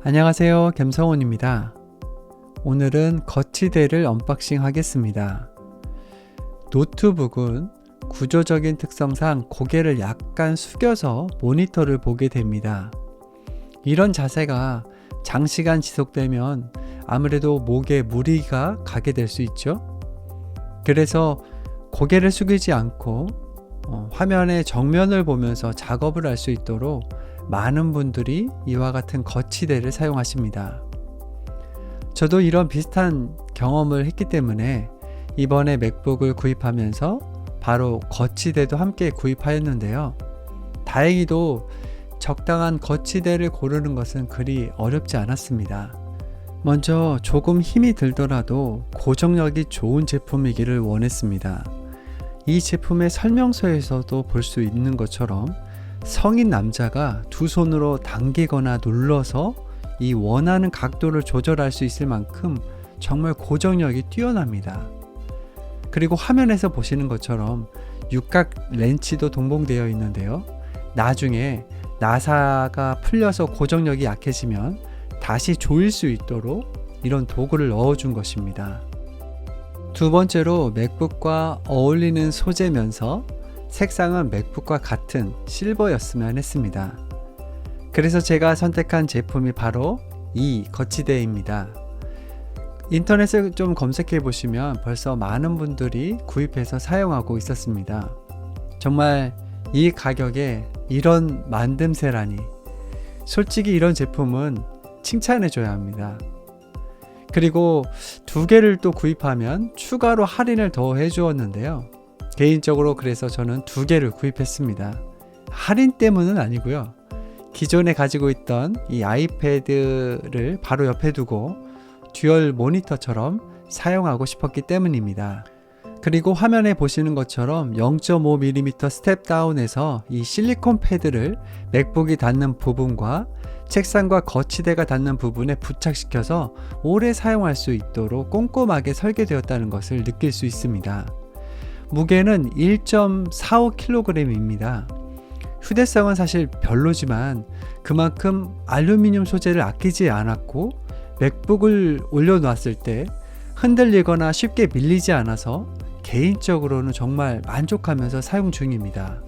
안녕하세요. gem성원입니다. 오늘은 거치대를 언박싱 하겠습니다. 노트북은 구조적인 특성상 고개를 약간 숙여서 모니터를 보게 됩니다. 이런 자세가 장시간 지속되면 아무래도 목에 무리가 가게 될 수 있죠. 그래서 고개를 숙이지 않고 어, 화면의 정면을 보면서 작업을 할 수 있도록 많은 분들이 이와 같은 거치대를 사용하십니다. 저도 이런 비슷한 경험을 했기 때문에 이번에 맥북을 구입하면서 바로 거치대도 함께 구입하였는데요. 다행히도 적당한 거치대를 고르는 것은 그리 어렵지 않았습니다. 먼저 조금 힘이 들더라도 고정력이 좋은 제품이기를 원했습니다. 이 제품의 설명서에서도 볼 수 있는 것처럼 성인 남자가 두 손으로 당기거나 눌러서 이 원하는 각도를 조절할 수 있을 만큼 정말 고정력이 뛰어납니다. 그리고 화면에서 보시는 것처럼 육각 렌치도 동봉되어 있는데요. 나중에 나사가 풀려서 고정력이 약해지면 다시 조일 수 있도록 이런 도구를 넣어준 것입니다. 두 번째로 맥북과 어울리는 소재면서 색상은 맥북과 같은 실버였으면 했습니다. 그래서 제가 선택한 제품이 바로 이 거치대입니다. 인터넷을 좀 검색해 보시면 벌써 많은 분들이 구입해서 사용하고 있었습니다. 정말 이 가격에 이런 만듦새라니. 솔직히 이런 제품은 칭찬해 줘야 합니다. 그리고 두 개를 또 구입하면 추가로 할인을 더 해 주었는데요. 개인적으로 그래서 저는 두 개를 구입했습니다. 할인 때문은 아니고요. 기존에 가지고 있던 이 아이패드를 바로 옆에 두고 듀얼 모니터처럼 사용하고 싶었기 때문입니다. 그리고 화면에 보시는 것처럼 0.5mm 스텝 다운에서 이 실리콘 패드를 맥북이 닿는 부분과 책상과 거치대가 닿는 부분에 부착시켜서 오래 사용할 수 있도록 꼼꼼하게 설계되었다는 것을 느낄 수 있습니다. 무게는 1.45kg입니다. 휴대성은 사실 별로지만 그만큼 알루미늄 소재를 아끼지 않았고 맥북을 올려놨을 때 흔들리거나 쉽게 밀리지 않아서 개인적으로는 정말 만족하면서 사용 중입니다.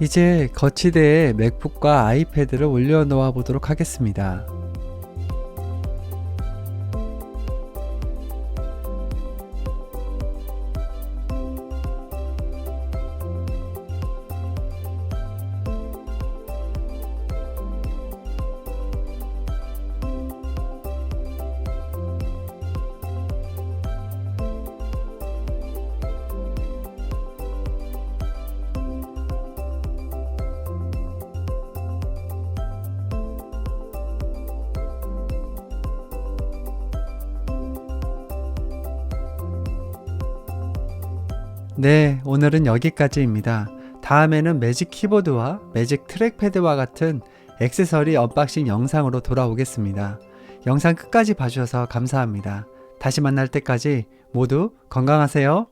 이제 거치대에 맥북과 아이패드를 올려놓아 보도록 하겠습니다. 네, 오늘은 여기까지입니다. 다음에는 매직 키보드와 매직 트랙패드와 같은 액세서리 언박싱 영상으로 돌아오겠습니다. 영상 끝까지 봐주셔서 감사합니다. 다시 만날 때까지 모두 건강하세요.